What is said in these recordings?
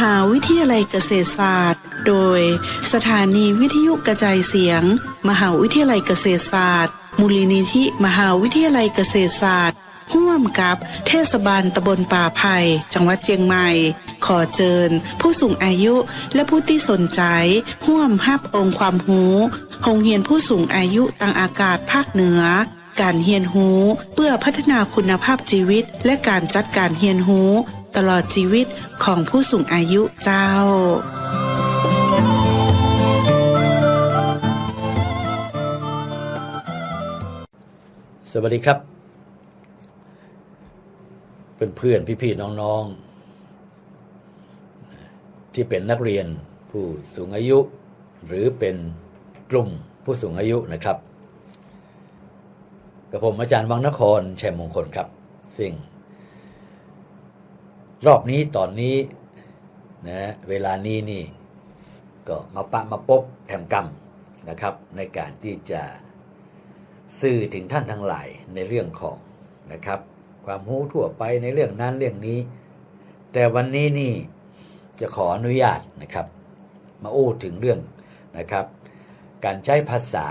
หาวิทยาลัยเกษตรศาสตร์ โดยสถานีวิทยุกระจายเสียง มหาวิทยาลัยเกษตรศาสตร์ มูลนิธิมหาวิทยาลัยเกษตรศาสตร์ร่วมกับเทศบาลตำบลป่าไผ่จังหวัดเชียงใหม่ ขอเจิญ ผู้สูงอายุและผู้ที่สนใจร่วมรับองค์ความรู้โรงเรียนผู้สูงอายุต่างอากาศภาคเหนือ การเฮียนหูเพื่อพัฒนาคุณภาพชีวิตและการจัดการเฮียนหู ตลอดชีวิตของผู้สูงอายุเจ้า สวัสดีครับ เพื่อนเพื่อนพี่พี่ๆน้องๆ ที่เป็นนักเรียนผู้สูงอายุ หรือเป็นกลุ่มผู้สูงอายุนะครับ กับผมอาจารย์วังนครชัยมงคลครับ ซึ่ง รอบนี้ตอนนี้นะเวลานี้นี่ก็มาปะมาปบแถมกรรมนะครับ ในการที่จะสื่อถึงท่านทั้งหลายในเรื่องของนะครับ ความรู้ทั่วไปในเรื่องนั้นเรื่องนี้ แต่วันนี้นี่จะขออนุญาตนะครับ มาอู้ถึงเรื่องนะครับ การใช้ภาษา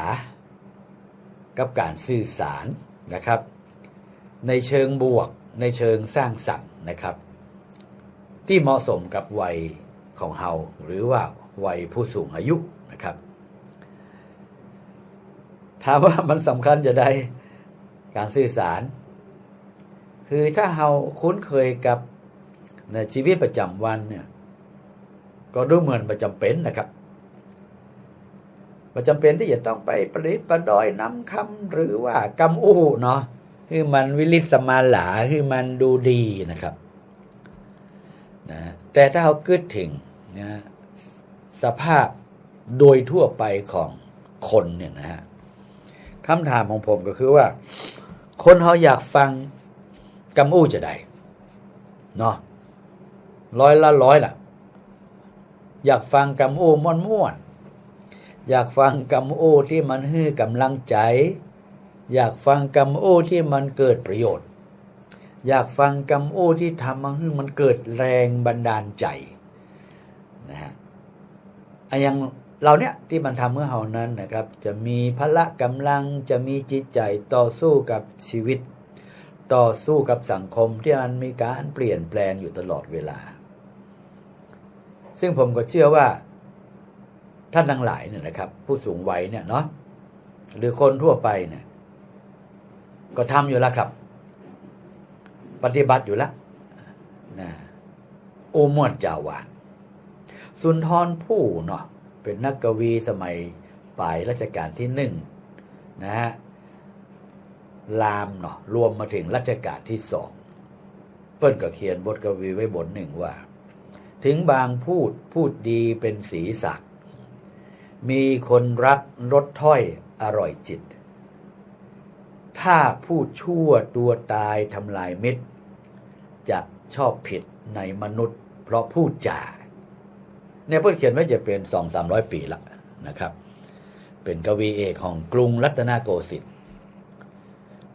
กับการสื่อสารนะครับ ในเชิงบวกในเชิงสร้างสรรค์นะครับ ที่เหมาะสมกับวัยของเฮาหรือว่าวัยผู้สูงอายุนะครับ ถามว่ามันสำคัญจะได้การสื่อสาร คือถ้าเราคุ้นเคยกับในชีวิตประจำวันเนี่ย ก็ดูเหมือนประจำเป็นนะครับประจำเป็นที่จะต้องไปประดิษฐ์ประดอยน้ำคำหรือว่ากำอู้เนาะคือมันวิลิสมาหลาคือมันดูดีนะครับ นะแต่ถ้าเราคิดถึงนะสภาพโดยทั่วไปของคนเนี่ยนะฮะคำถามของผมก็คือว่า คนเขาอยากฟังกำอู้จะได้เนาะร้อยละร้อยล่ะ อยากฟังกำอู้ม่วนม่วนอยากฟังกำอู้ที่มันให้กำลังใจ อยากฟังกำอู้ที่มันเกิดประโยชน์ อยากฟังกำอู้ที่ทำให้มันเกิดแรงบันดาลใจนะฮะอะอย่างเราเนี่ยที่มันทำเมื่อเฮานั้นนะครับ จะมีพละกำลังจะมีจิตใจต่อสู้กับชีวิต ต่อสู้กับสังคมที่มันมีการเปลี่ยนแปลงอยู่ตลอดเวลา ซึ่งผมก็เชื่อว่าท่านทั้งหลายเนี่ยนะครับ ผู้สูงวัยเนี่ยเนาะหรือคนทั่วไปเนี่ยก็ทำอยู่แล้วครับ ปฏิบัติอยู่แล้วนะโอมวนจาวานสุนทรภู่เนาะเป็นนักกวีสมัยปลายรัชกาลที่หนึ่งนะฮะลามเนาะรวมมาถึงรัชกาลที่สองเปิ้นก็เขียนบทกวีไว้บทหนึ่งว่า ถึงบางพูดพูดดีเป็นสีสักมีคนรักรสถ้อยอร่อยจิต ถ้าพูดชั่วตัวตายทำลายมิตร จะชอบผิดในมนุษย์ เพราะพูดจาเนี่ยเพื่อนเขียนไว้จะเป็นสองสามร้อยปีละนะครับ เป็นกวีเอกของกรุงรัตนโกสินทร์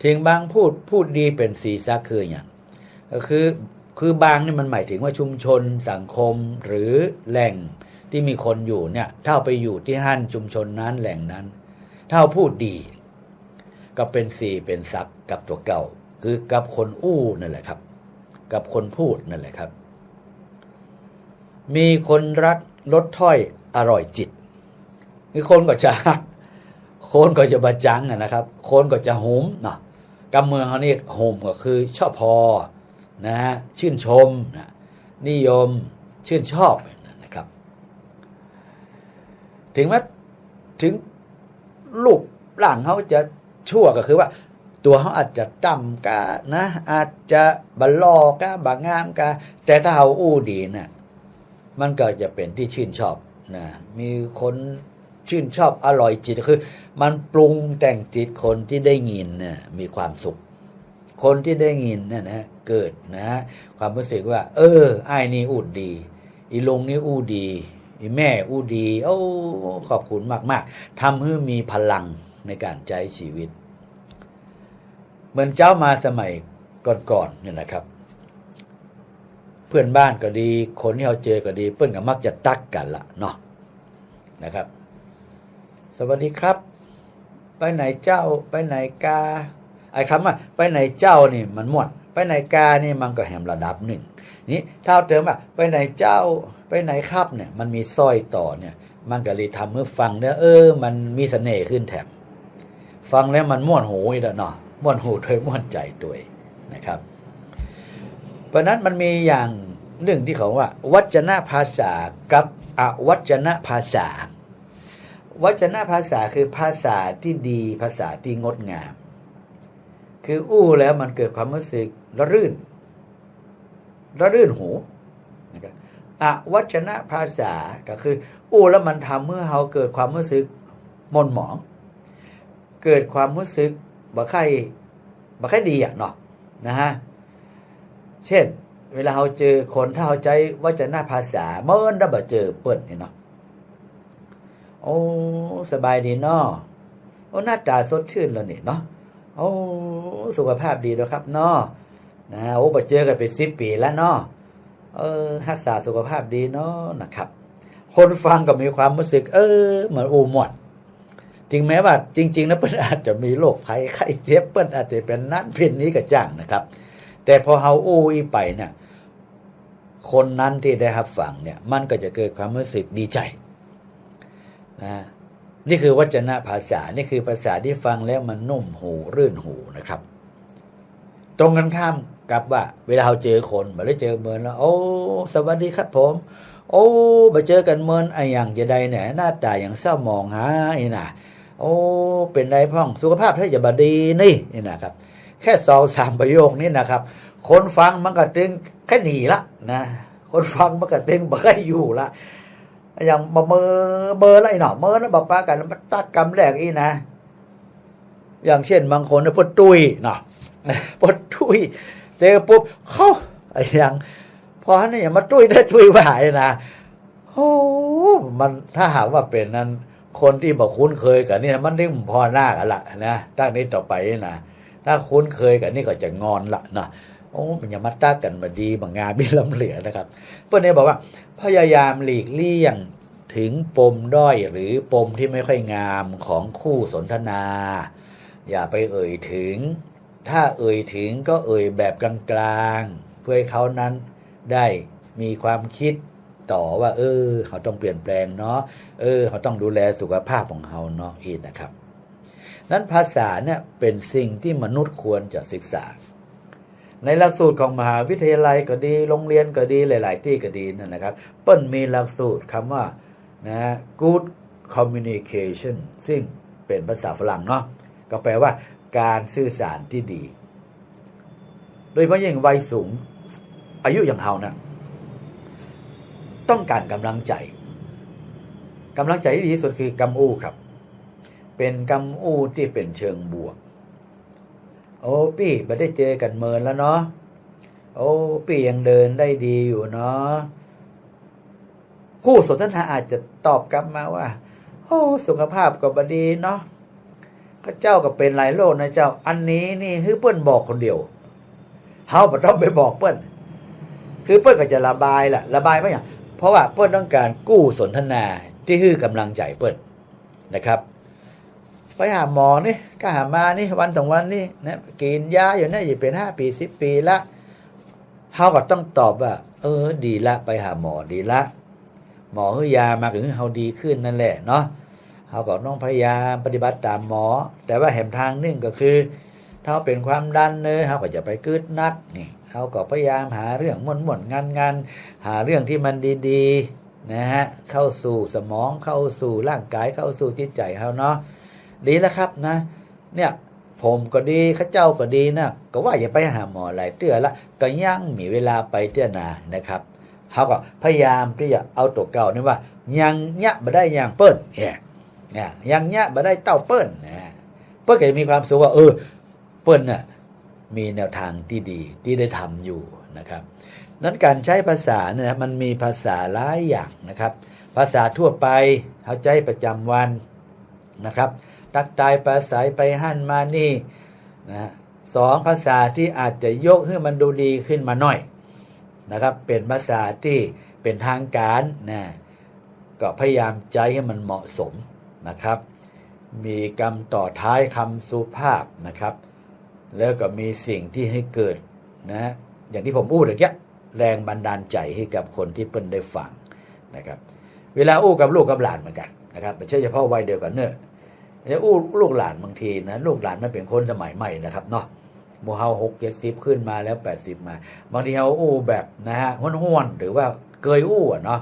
ถึงบางพูดพูดดีเป็นสีซักคืออย่างก็คือคือบางนี่มันหมายถึงว่าชุมชนสังคมหรือแหล่งที่มีคนอยู่เนี่ยถ้าเอาไปอยู่ที่ห้านชุมชนนั้นแหล่งนั้นถ้าพูดดี ก็เป็นสีเป็นซักกับตัวเก่า คือกับคนอู้นั่นแหละครับ กับคนพูดนั่นแหละครับ มีคนรักรสถ้อยอร่อยจิตคือคนก็จะฮักคนก็จะบะจังนะครับ คนก็จะหุมเนาะกำเมืองเขานี่โฮมก็คือชอบพอนะฮะชื่นชมนะนิยมชื่นชอบนะครับ ถึงแม้ถึงลูกหลานเขาจะ ชั่วก็คือว่า ตัวเขาอาจจะต่ำกานะ อาจจะบัลลอกาบางงามกาแต่ถ้าเขาอู้ดีนะ่ะมันก็จะเป็นที่ชื่นชอบนะมีคนชื่นชอบอร่อยจิตคือ มันปรุงแต่งจิตคนที่ได้ยินนี่ยมีความสุข คนที่ได้ยินเนี่ยนะเกิดนะ ความรู้สึกว่า เออไอ้นี่อูดดี อีลงนี่อู้ดี อีแม่อู้ดี โอ้ขอบคุณมาก ๆทำให้มีพลัง ในการใช้ชีวิต เหมือนเจ้ามาสมัยก่อนๆเนี่ยนะครับ เพื่อนบ้านก็ดี คนที่เราเจอก็ดีเปิ้นก็มักจะตักกันละเนาะนะครับ สวัสดีครับ ไปไหนเจ้า ไปไหนกาไอ้คำว่าไปไหนเจ้านี่มันม่วนไปไหนกานี่มันก็แหมระดับหนึ่งนี่ถ้าเอาเติมว่าไปไหนเจ้า ไปไหนครับเนี่ย มันมีสร้อยต่อเนี่ย มันก็เลยทำให้ฟังเนี่ยเออ มันมีเสน่ห์ขึ้นแถม ฟังแล้วมันม่วนหูอีกแล้วเนาะม่วนหูด้วยม่วนใจด้วยนะครับ เพราะนั้นมันมีอย่างเรื่องที่เขาว่า วัจนภาษากับอวัจนภาษา วัจนภาษาคือภาษาที่ดีภาษาที่งดงาม คืออู้แล้วมันเกิดความรู้สึกระรื่นระรื่นหูนะครับอวัจนภาษาก็คือ อู้แล้วมันทำเมื่อเราเกิดความรู้สึกหมนหมอง เกิดความรู้สึกบ่ค่อยบ่ค่อยดีอะเนาะนะฮะเช่น เวลาเราเจอคนถ้าเราใจวัจะนภาษาเมื่อเราบ่เจอเปิ้นนี่เนาะโอ้สบายดีเนาะโอ้หน้าตาสดชื่นแล้วนี่เนาะโอ้สุขภาพดีด้วยครับเนาะนะโอ้บ่เจอกันไปสิบปีแล้วเนาะเออรักษาสุขภาพดีเนาะนะครับ คนฟังก็มีความรู้สึก เออ เหมือนอูหมด จริงแม้ว่าจริง ๆนะเปิ้นอาจจะมีโรคภัยไข้เจ็บเปิ้นอาจจะเป็นนั่นเป็นนี้ก็จ้างนะครับ แต่พอเฮาอู้อีไปเนี่ยคนนั้นที่ได้รับฟังเนี่ยมันก็จะเกิดความรู้สึกดีใจนะนี่คือวจนะภาษา นี่คือภาษาที่ฟังแล้วมันนุ่มหูรื่นหูนะครับ ตรงกันข้ามกับว่า เวลาเราเจอคนมาได้เจอเมินแล้ว โอ้ สวัสดีครับผม โอ้มาเจอกันเมินไอ้อย่างจะใดเนี่ยหน้าตาอย่างเศร้ามองหาไอ้น่ะ โอ้เป็นไรพ่องสุขภาพถ้านจะบดีนี่นี่นะครับ แค่สองสามประโยคนี้นะครับ คนฟังมันก็ตึงแค่หนีละนะคนฟังมันก็ตึงบ่ค่อยอยู่ละอย่างบเมอเบอร์อะไรหน่อเมอแล้วบอกปากันตักกรรมแรกอีนะ อย่างเช่น บางคนนะพดตุยเนาะพดตุยเจอปุ๊บเขาไออย่างพอนี่ยมาตุยได้ตุยหวายนะโอ้มันถ้าหากว่าเป็นนั้น คนที่บอกคุ้นเคยกับนี่นะมันนึกพอหน้ากันละนะตั้งนี้ต่อไปนะถ้าคุ้นเคยกับนี่ก็จะงอนละนะโอ้มันอย่ามาตักกันมาดีบางงานบินลำเหลือนะครับเพื่อนเนี่ยบอกว่าพยายามหลีกเลี่ยงถึงปมด้อยหรือปมที่ไม่ค่อยงามของคู่สนทนา อย่าไปเอ่ยถึง ถ้าเอ่ยถึงก็เอ่ยแบบกลางๆเพื่อให้เขานั้นได้มีความคิด ต่อว่า เออเขาต้องเปลี่ยนแปลงเนาะเออ เขาต้องดูแลสุขภาพของเขาเนาะอีกนะครับ นั้นภาษาเนี่ยเป็นสิ่งที่มนุษย์ควรจะศึกษา ในหลักสูตรของมหาวิทยาลัยก็ดี โรงเรียนก็ดีหลาย ๆ ที่ก็ดีนั่นนะครับ เปิ้ลมีหลักสูตรคำว่านะ good communication ซึ่งเป็นภาษาฝรั่งเนาะก็แปลว่าการสื่อสารที่ดี โดยเฉพาะยิ่งวัยสูงอายุอย่างเฮานะ ต้องการกำลังใจกำลังใจที่ดีที่สุดคือกำอู้ครับ เป็นกำอู้ที่เป็นเชิงบวก โอ้พี่ไม่ได้เจอกันเมินแล้วเนาะโอ้พี่ยังเดินได้ดีอยู่เนาะคู่สนทนาอาจจะตอบกลับมาว่า โอ้สุขภาพก็บดีเนาะข้าเจ้าก็เป็นหลายโรคนะเจ้า อันนี้นี่คือเปิ้นบอกคนเดียวเฮาบ่ต้องไปบอกเปิ้นคือเปิ้นก็จะระบายแหละระบายไม่อย่าง เพราะว่าเปิ้นต้องการกู้สนทนาที่คือกำลังใจเปิ้นนะครับ ไปหาหมอนี่ก็หามานี่วันสองวันนี่นะกินยาอยู่นี่อยู่เป็นห้าปีสิบปีละเฮาก็ต้องตอบว่า เออ ดีละ ไปหาหมอดีละ หมอให้ยามาถึงเฮาดีขึ้นนั่นแหละเนาะเฮาก็ต้องพยายามปฏิบัติตามหมอ แต่ว่าแหมทางนึงก็คือ ถ้าเป็นความดันเนยเฮาก็จะไปกึดนักนี่เฮาก็พยายามหาเรื่องม่วนงานงานหาเรื่องที่มันดีๆนะฮะเข้าสู่สมองเข้าสู่ร่างกายเข้าสู่จิตใจเฮาเนาะดีแล้วครับนะ เนี่ยผมก็ดีข้าเจ้าก็ดีนะก็ว่าอย่าไปหาหมอหลายเตื้อละก็ยังมีเวลาไปเตื้อนานะครับเขาก็พยายามที่จะเอาตัวเก่านี่ว่า ยังยะบ่ได้ยังเปิ้นเนี่ยเนี่ยยังยะบ่ได้เต้าเปิ้นนะเปิ้นก็จะมีความสุขว่าเออ เปิ้นน่ะมีแนวทางที่ดีที่ได้ทำอยู่นะครับ นั้นการใช้ภาษาเนี่ยมันมีภาษาหลายอย่างนะครับ ภาษาทั่วไปเข้าใจประจำวันนะครับ ตักตายภาษาไปหั่นมานี่นะสองภาษาที่อาจจะยกให้มันดูดีขึ้นมาหน่อยนะครับ เป็นภาษาที่เป็นทางการนะก็พยายามใจให้มันเหมาะสมนะครับ มีคำต่อท้ายคำสุภาพนะครับ แล้วก็มีสิ่งที่ให้เกิดนะอย่างที่ผมพูดเมื่อกี้แรงบันดาลใจให้กับคนที่เพิ่นได้ฟังนะครับเวลาอู้กับลูกกับหลานเหมือนกันนะครับไม่ใช่เฉพาะวัยเดียวกันเนอะแล้วอู้ลูกหลานบางทีนะลูกหลานมันเป็นคนสมัยใหม่นะครับเนาะโมเฮาหกเจ็ดสิบขึ้นมาแล้วแปดสิบมาบางทีเฮาอู้แบบนะฮะห้วนๆหรือว่าเกยอู้อะเนาะ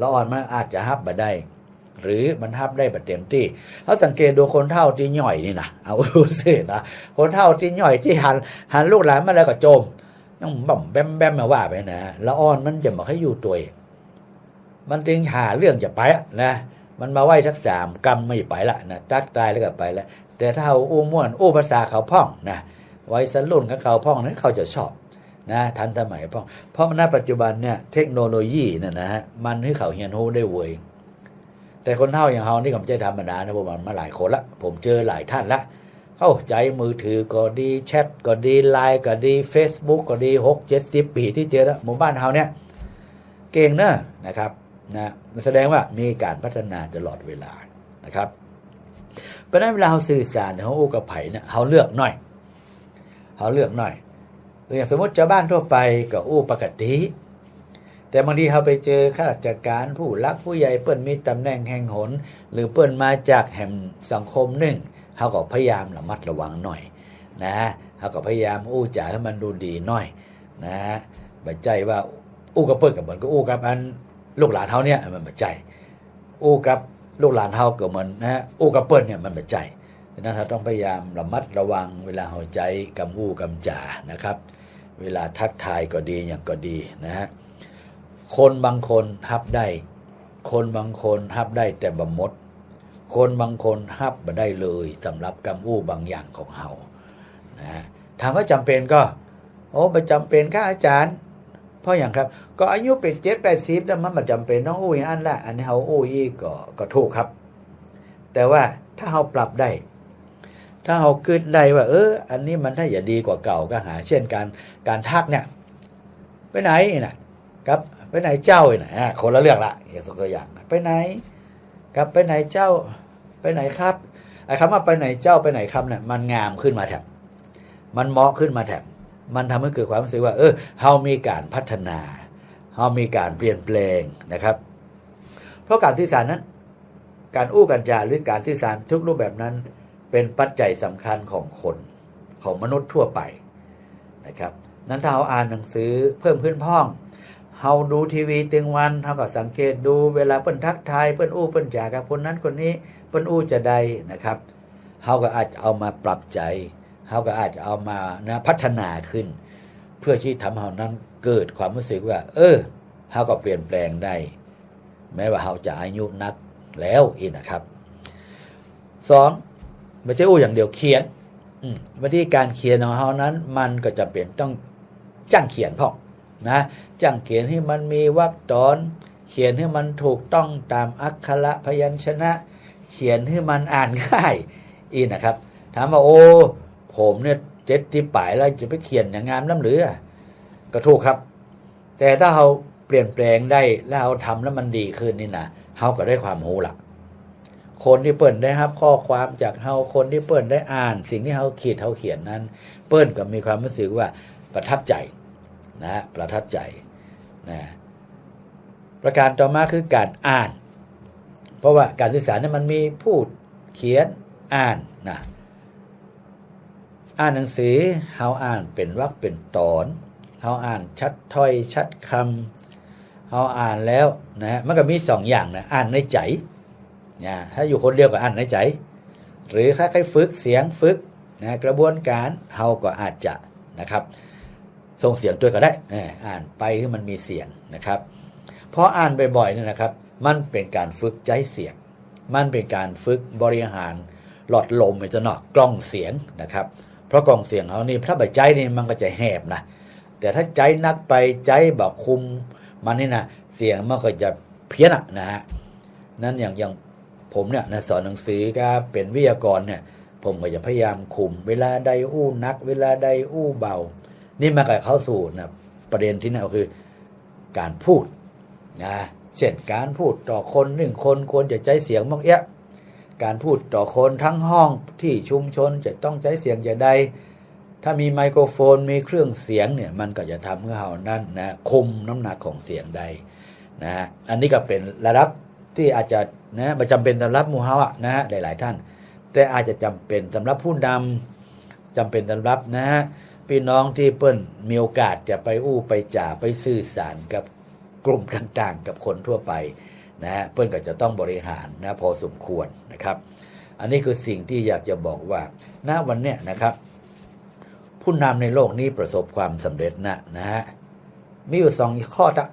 ละอ่อนมันอาจจะฮับมาได้ หรือมันฮับได้แบบเต็มที่เขาสังเกตดูคนเท่าที่ย่อยนี่นะเอารู้สินะคนเท่าที่ย่อยที่หันหันลูกหลานมาแล้วก็โจมต้องบ่มแบมแบมมาว่าไปนะละอ่อนมันจะมาให้อยู่ตัวเองมันจึงหาเรื่องจะไปนะมันมาไหวสักสามกรรมไม่ไปละนะจักตายแล้วก็ไปแล้ว แต่ถ้าเอาอู้ม่วนอู้ภาษาเขาพ่องนะไว้สรุ่นกับเขาพ่องนั้นเขาจะชอบนะทันสมัยพ่องเพราะณปัจจุบันเนี่ยเทคโนโลยีเนี่ยนะฮะมันให้เขาเฮียนรู้ได้เวย แต่คนเท่าอย่างเฮานี่ก็ไม่ใช่ธรรมดานะผมมันมาหลายคนละผมเจอหลายท่านละเข้าใจมือถือก็ดีแชทก็ดีไลน์ก็ดี Facebook ก็ดีหกเจ็ดสิบปีที่เจอแล้วหมู่บ้านเฮาเนี่ยเก่งเนอะนะครับนะแสดงว่ามีการพัฒนาตลอดเวลานะครับเพราะนั้นเวลาเราสื่อสารเขาอู้กับไผ่เนี่ยเขาเลือกหน่อยเขาเลือกหน่อยอย่างสมมติชาวบ้านทั่วไปก็อู้ปกติ แต่บางทีเขาไปเจอข้าราชการผู้รักผู้ใหญ่เปิ้นมีตำแหน่งแห่งหน หรือเปิ้นมาจากแห่งสังคมหนึ่งเขาก็พยายามระมัดระวังหน่อยนะเขาก็พยายามอู้จ่าให้มันดูดีหน่อยนะบัใจว่าอู้กับเปิ้นกับเหมือนก็อู้กับอันลูกหลานเฮาเนี่ยมันบัใจอู้กับลูกหลานเฮาก็เหมือนนะฮะอู้กับเปิ้นเนี่ยมันบัใจดังนั้นเราต้องพยายามระมัดระวังเวลาเฮาใจกำอู้กำจ่านะครับ เวลาทักทายก็ดีอย่างก็ดีนะฮะ คนบางคนฮับได้ คนบางคนฮับได้แต่บ่มด คนบางคนฮับบ่ได้เลยสำหรับกำอู้บางอย่างของเฮานะถามว่าจำเป็นก็ โอ้ประจำเป็นค่ะอาจารย์ เพราะอย่างครับ ก็อายุเป็นเจ็ดแปดสิบแล้วมันไม่จำเป็นต้องอู้อย่างอันละอันนี้เขาอู้อีกก็ก็ถูกครับ แต่ว่าถ้าเขาปรับได้ถ้าเขาคิดได้ว่า เออ อันนี้มันถ้าอย่าดีกว่าเก่าก็หา เช่นการการทักเนี่ย ไปไหนนะครับ ไปไหนเจ้าเนี่ยอะคนละเรื่องละอย่างตัวอย่างไปไหนครับไปไหนเจ้า ไปไหนครับไอ้คำว่าไปไหนเจ้าไปไหนครับเนี่ยมันงามขึ้นมาแถมมันเหมาะขึ้นมาแถมมันทำให้เกิดความรู้สึกว่า เออเฮามีการพัฒนาเฮามีการเปลี่ยนแปลงนะครับ เพราะการสื่อสารนั้น การอู้กันจาหรือการสื่อสารทุกรูปแบบนั้น เป็นปัจจัยสำคัญของคนของมนุษย์ทั่วไปนะครับ นั้นถ้าเราอ่านหนังสือเพิ่มพื้นพ้อง เฮาดูทีวีตึงวันเฮาก็สังเกตดูเวลาเปิ้นทักทายเปิ้นอู้เปิ้นจากับคนนั้นคนนี้เปิ้นอู้จะใดนะครับเฮาก็อาจจะเอามาปรับใจเขาก็อาจจะเอามานะพัฒนาขึ้น เพื่อที่ทำให้เรานั้นเกิดความรู้สึกว่า เออเขาก็เปลี่ยนแปลงได้ แม้ว่าเขาจะอายุนักแล้วอีกนะครับสองไม่ใช่อู้อย่างเดียวเขียนวิธีการเขียนของเขานั้น มันก็จะเป็นต้องจ้างเขียนพ่อ นะจ้างเขียนให้มันมีวรรคตอน เขียนให้มันถูกต้องตามอักขระพยัญชนะ เขียนให้มันอ่านง่ายอีนะครับ ถามว่าโอ้ผมเนี่ยเจ็ดที่ป่ายแล้วจะไปเขียนอย่างงามน้ำหรือก็ถูกครับ แต่ถ้าเราเปลี่ยนแปลงได้แล้วเราทำแล้วมันดีขึ้นนี่นะเราก็ได้ความรู้ละคนที่เปิ่นได้ครับ ข้อความจากเราคนที่เปิ่นได้อ่าน สิ่งที่เราขีดเราเขียนนั้น เปิ้นก็มีความรู้สึกว่าประทับใจ นะประทับใจนะประการต่อมาคือการอ่าน เพราะว่าการสื่อสารนั้นมันมีพูดเขียนอ่านนะอ่านหนังสือเขาอ่านเป็นวรรคเป็นตอนเขาอ่านชัดถ้อยชัดคำเขาอ่านแล้วนะมันก็มีสองอย่างนะอ่านในใจนะถ้าอยู่คนเดียวก็อ่านในใจ หรือถ้าใครฝึกเสียงฝึกนะกระบวนการเขาก็อาจจะนะครับ ส่งเสียงตัวก็ได้อ่านไปที่มันมีเสียงนะครับเพราะอ่านบ่อยๆเนี่ยนะครับ มันเป็นการฝึกใจเสียง มันเป็นการฝึกบริหารหลอดลมไอ้จะนอกกล้องเสียงนะครับ เพราะกล่องเสียงเขานี่ถ้าใบใจนี่มันก็จะแหบนะแต่ถ้าใจนักไปใจแบบคุมมันนี่นะเสียงมันก็จะเพี้ยนอะนะฮะนั้นอย่างอย่างผมเนี่ยนะสอนหนังสือก็เป็นวิทยากรเนี่ย ผมก็จะพยายามคุม เวลาใดอู้นัก เวลาใดอู้เบา นี่มันก็เข้าสู่นะประเด็นที่นี่ก็คือการพูดนะเช่นการพูดต่อคนหนึ่งคนควรจะใช้เสียงมากเอะการพูดต่อคนทั้งห้องที่ชุมชนจะต้องใช้เสียงจะใดถ้ามีไมโครโฟนมีเครื่องเสียงเนี่ยมันก็จะทำให้เรานั้นนะคุมน้ำหนักของเสียงได้นะฮะอันนี้ก็เป็นระดับที่อาจจะนะประจำเป็นสำหรับมูเฮาอะนะฮะหลาย ๆ ท่าน แต่อาจจะจำเป็นสำหรับผู้นำจำเป็นสำหรับนะฮะ พี่น้องที่เปิ้นมีโอกาสจะไปอู้ไปจ่าไปสื่อสารกับกลุ่มต่างๆ กับคนทั่วไปนะฮะเปิ้นก็จะต้องบริหารนะพอสมควรนะครับ อันนี้คือสิ่งที่อยากจะบอกว่าณวันเนี้ยนะครับ ผู้นำในโลกนี้ประสบความสำเร็จนะนะฮะมีอยู่สองข้อตะ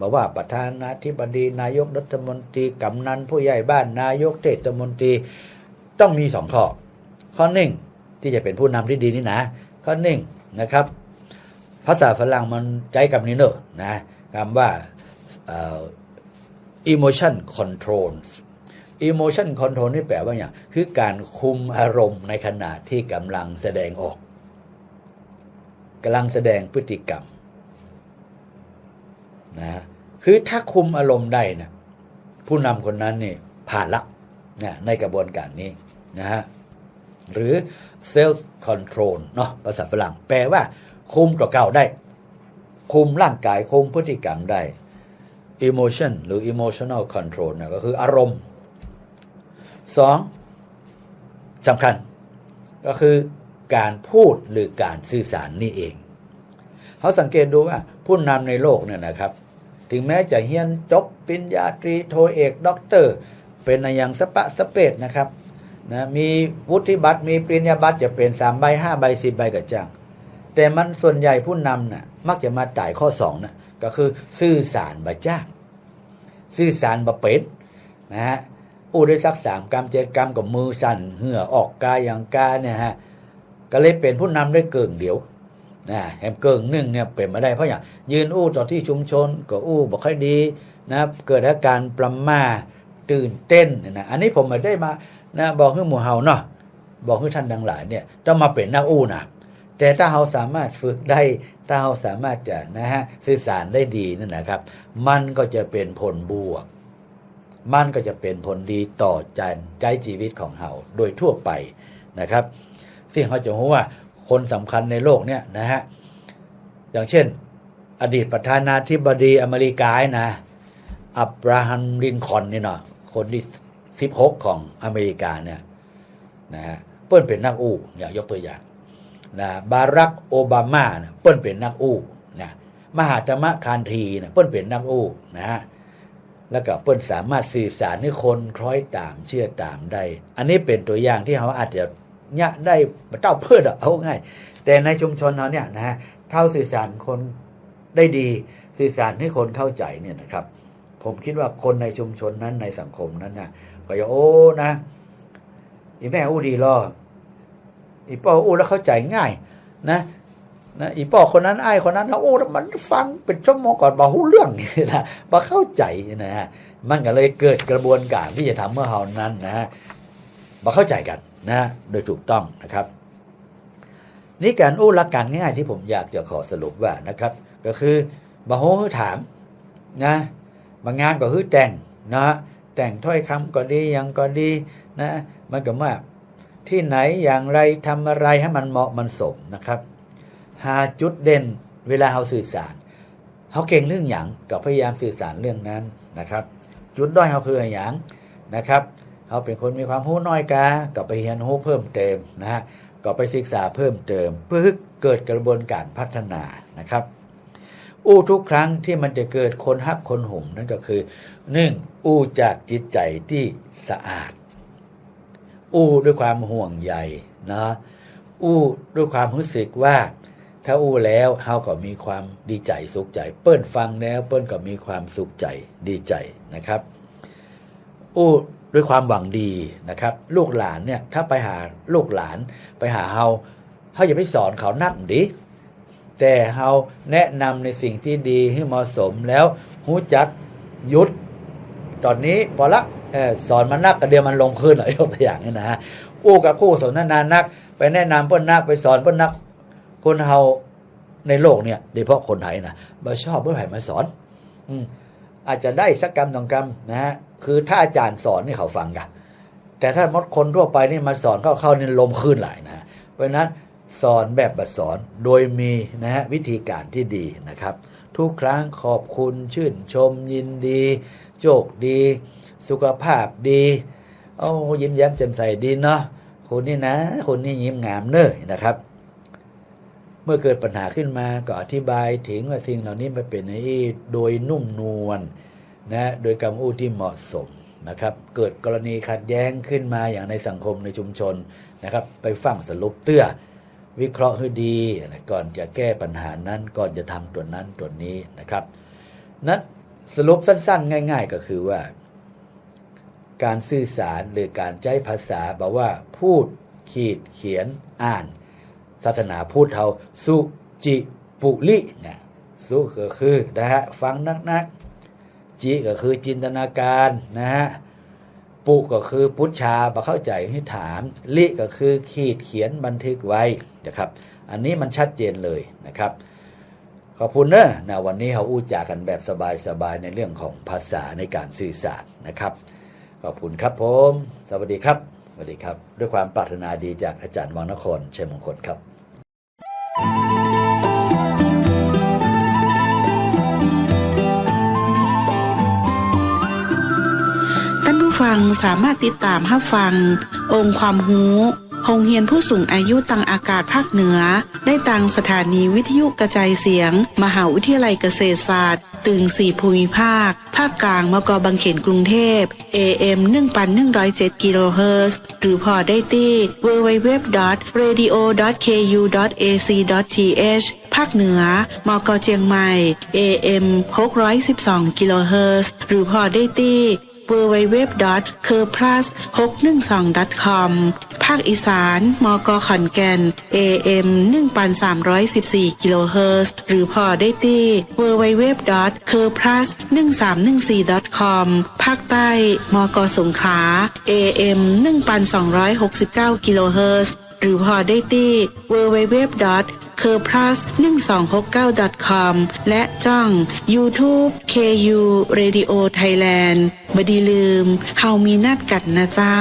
บอกว่าประธานาธิบดีนายกรัฐมนตรีกำนันผู้ใหญ่บ้านนายกเทศมนตรีต้องมีสองข้อ ข้อหนึ่งที่จะเป็นผู้นำที่ดีนี่นะ ข้อหนึ่งนะครับ ภาษาฝรั่งมันใจกับนี้เนอะนะคำว่า emotion control emotion control นี่แปลว่าอย่างคือการคุมอารมณ์ในขณะที่กำลังแสดงออกกำลังแสดงพฤติกรรมนะฮะคือถ้าคุมอารมณ์ได้นะผู้นำคนนั้นนี่ผ่านละนะในกระบวนการนี้นะฮะ หรือ self control เนาะภาษาฝรั่งแปลว่าคุมตัวเก่าได้ คุมร่างกายคุมพฤติกรรมได้ emotion หรือ emotional control นะก็คืออารมณ์สองสำคัญ ก็คือการพูดหรือการสื่อสารนี่เอง เขาสังเกตดูว่าผู้นำในโลกเนี่ยนะครับ ถึงแม้จะเฮียนจบปริญญาตรีโทเอกด็อกเตอร์ เป็นอะไรอย่างสปะสเปดนะครับ นะมีวุฒิบัตรมีปริญญาบัตรจะเป็นสามใบห้าใบสิบใบกับจ้างแต่มันส่วนใหญ่ผู้นำน่ะมักจะมาจ่ายข้อสองนะก็คือสื่อสารบะจ้างสื่อสารบะเป็ดนะฮะอู้ได้สักสามกรรมเจ็ดกรรมกับมือสั่นเหื่อออกกายอย่างกาเนี่ยฮะก็เลยเป็นผู้นำได้เกิงเดียวนะแฮมเกิงหนึ่งเนี่ยเป็นมาได้เพราะอย่าง ยืนอู้ต่อที่ชุมชนก็อู้บอกค่อยดีนะเกิดอาการประมาตื่นเต้นเนี่ยนะอันนี้ผมไม่ได้มา นะบอกให้หมู่เฮาเนาะบอกให้ท่านดังหลายเนี่ยต้องมาเป็นนักอู้นะแต่ถ้าเราสามารถฝึกได้ ถ้าเราสามารถจะนะฮะสื่อสารได้ดีนั่นนะครับ มันก็จะเป็นผลบวก มันก็จะเป็นผลดีต่อใจใจชีวิตของเราโดยทั่วไปนะครับสิ่งเขาจะรู้ว่าคนสำคัญในโลกเนี่ยนะฮะอย่างเช่น อดีตประธานาธิบดีอเมริกานะอับราฮัมลินคอนนี่เนาะคนที่ สิบหกของอเมริกาเนี่ยนะฮะเปิ้นเป็นนักอู้อยากยกตัวอย่างนะบารักโอบามานะเปิ้นเป็นนักอู้นะมหาธรรมคานทีนะเปิ้นเป็นนักอู้นะฮะแล้วก็เปิ้นสามารถสื่อสารให้คนคล้อยตามเชื่อตามได้ อันนี้เป็นตัวอย่างที่เขาอาจจะเนี่ยได้เจ้าเพื่อเอาง่าย แต่ในชุมชนเขาเนี่ยนะฮะเท่าสื่อสารคนได้ดีสื่อสารให้คนเข้าใจเนี่ยนะครับ ผมคิดว่าคนในชุมชนนั้นในสังคมนั้นนะก็จะ โอ้นะอีแม่อู้ดีรออีป้ออู้แล้วเข้าใจง่าย นะนะอีป้อคนนั้นไอ้คนนั้นนะโอ้แล้วมันฟังเป็นชั่วโมงก่อนบ่ฮู้เรื่องนะบ่เข้าใจนะฮะมันก็เลยเกิดกระบวนการที่จะทำเมื่อเฮานั้นนะฮะบ่เข้าใจกันนะ โดยถูกต้องนะครับ นี่การอู้ลัการง่ายที่ผมอยากจะขอสรุปว่านะครับ ก็คือบ่ฮู้ถามนะบางงานก็คือแต่งนะ แต่งถ้อยคำก็ดียังก็ดีนะมันก็ว่าที่ไหนอย่างไรทำอะไรให้มันเหมาะมันสมนะครับ หาจุดเด่นเวลาเขาสื่อสารเขาเก่งเรื่องอย่างก็พยายามสื่อสารเรื่องนั้นนะครับ จุดด้อยเขาคืออย่างนะครับเขาเป็นคนมีความรู้น้อยกาก็ไปเรียนรู้เพิ่มเติมนะฮะก็ไปศึกษาเพิ่มเติม เพื่อเกิดกระบวนการพัฒนานะครับ อู้ทุกครั้งที่มันจะเกิดคนฮักคนหุ่มนั่นก็คือหนึ่งอู้จากจิตใจที่สะอาด อู้ด้วยความห่วงใยนะอู้ด้วยความรู้สึกว่า ถ้าอู้แล้วเฮาก็มีความดีใจสุขใจ เปิ้นฟังแล้วเปิ้นก็มีความสุขใจดีใจนะครับ อู้ด้วยความหวังดีนะครับ ลูกหลานเนี่ยถ้าไปหาลูกหลานไปหาเฮาเฮาอย่าไปสอนเขานักดิ แต่เฮาแนะนำในสิ่งที่ดีให้เหมาะสมแล้วหูจักหยุดตอนนี้พอละสอนมันนักกระเดียวมันลงพื้นหน่อยยกตัวอย่างนี่นะฮะอู้กับคู่สนทนานัก ไปแนะนำเพิ่นนักไปสอนเพิ่นนัก คนเฮาในโลกเนี่ยโดยเฉพาะคนไทยนะมาชอบเมื่อไหร่มาสอน อืมอาจจะได้สักกรรมสองกรรมนะฮะคือถ้าอาจารย์สอนนี่เขาฟังกันแต่ถ้ามดคนทั่วไปนี่มาสอนเข้าเข้านี่ลมขึ้นหลายนะเพราะนั้น สอนแบบบัดสอนโดยมีนะฮะวิธีการที่ดีนะครับ ทุกครั้งขอบคุณชื่นชมยินดีโชคดี สุขภาพดีโอ้ยิ้มแย้มแจ่มใสดีเนาะคุณนี่นะคุณนี่ยิ้มงามเน้อนะครับ เมื่อเกิดปัญหาขึ้นมาก็อธิบายถึงว่าสิ่งเหล่านี้มันเป็นไอ้โดยนุ่มนวลนะโดยกรรมอู้ที่เหมาะสมนะครับ เกิดกรณีขัดแย้งขึ้นมาอย่างในสังคมในชุมชนนะครับ ไปฟังสรุปเตื้อ วิเคราะห์ให้ดีนะก่อนจะแก้ปัญหานั้นก่อนจะทำตัวนั้นตัวนี้นะครับนั้นสรุปสั้นๆ ง่าย ๆ ก็คือว่า การสื่อสารหรือการใช้ภาษาบอกว่า พูดขีดเขียนอ่าน ศาสนาพูดเทาสุจิปุลินะสุก็คือนะฮะฟังนักๆจิก็คือจินตนาการนะฮะ ปุก็คือพุทชาบเข้าใจให้ถาม ลิก็คือขีดเขียนบันทึกไว้นะครับ อันนี้มันชัดเจนเลยนะครับ ขอบคุณเนอะนะวันนี้เขาอู้จากันแบบสบายๆในเรื่องของภาษาในการสื่อสารนะครับ ขอบคุณครับผม สวัสดีครับสวัสดีครับ ด้วยความปรารถนาดีจากอาจารย์วังนครชัยมงคลครับ ฟังสามารถติดตามรับฟัง องค์ความรู้โรงเรียนผู้สูงอายุตังอากาศภาคเหนือ ได้ตังสถานีวิทยุกระจายเสียง มหาวิทยาลัยเกษตรศาสตร์ ตึงสี่ภูมิภาค ภาคกลางมกบางเขนกรุงเทพ AM 1107กิโลเฮิรตซ์หรือพอได้ที่ www.radio.ku.ac.th ภาคเหนือ มกเจียงใหม่ AM 612กิโลเฮิรตซ์หรือพอได้ที่ www.curplus612.com ภาคอีสาน มกขอนแก่น AM 1314กิโลเฮิรตซ์หรือพอได้ที่ www.curplus1314.com ภาคใต้ มกสงขา AM 1269กิโลเฮิรตซ์หรือพอได้ที่ www. C u r plus 1269 com และจ้อง YouTube KU Radio Thailand บดีลืม เฮามีนัดกัดนะเจ้า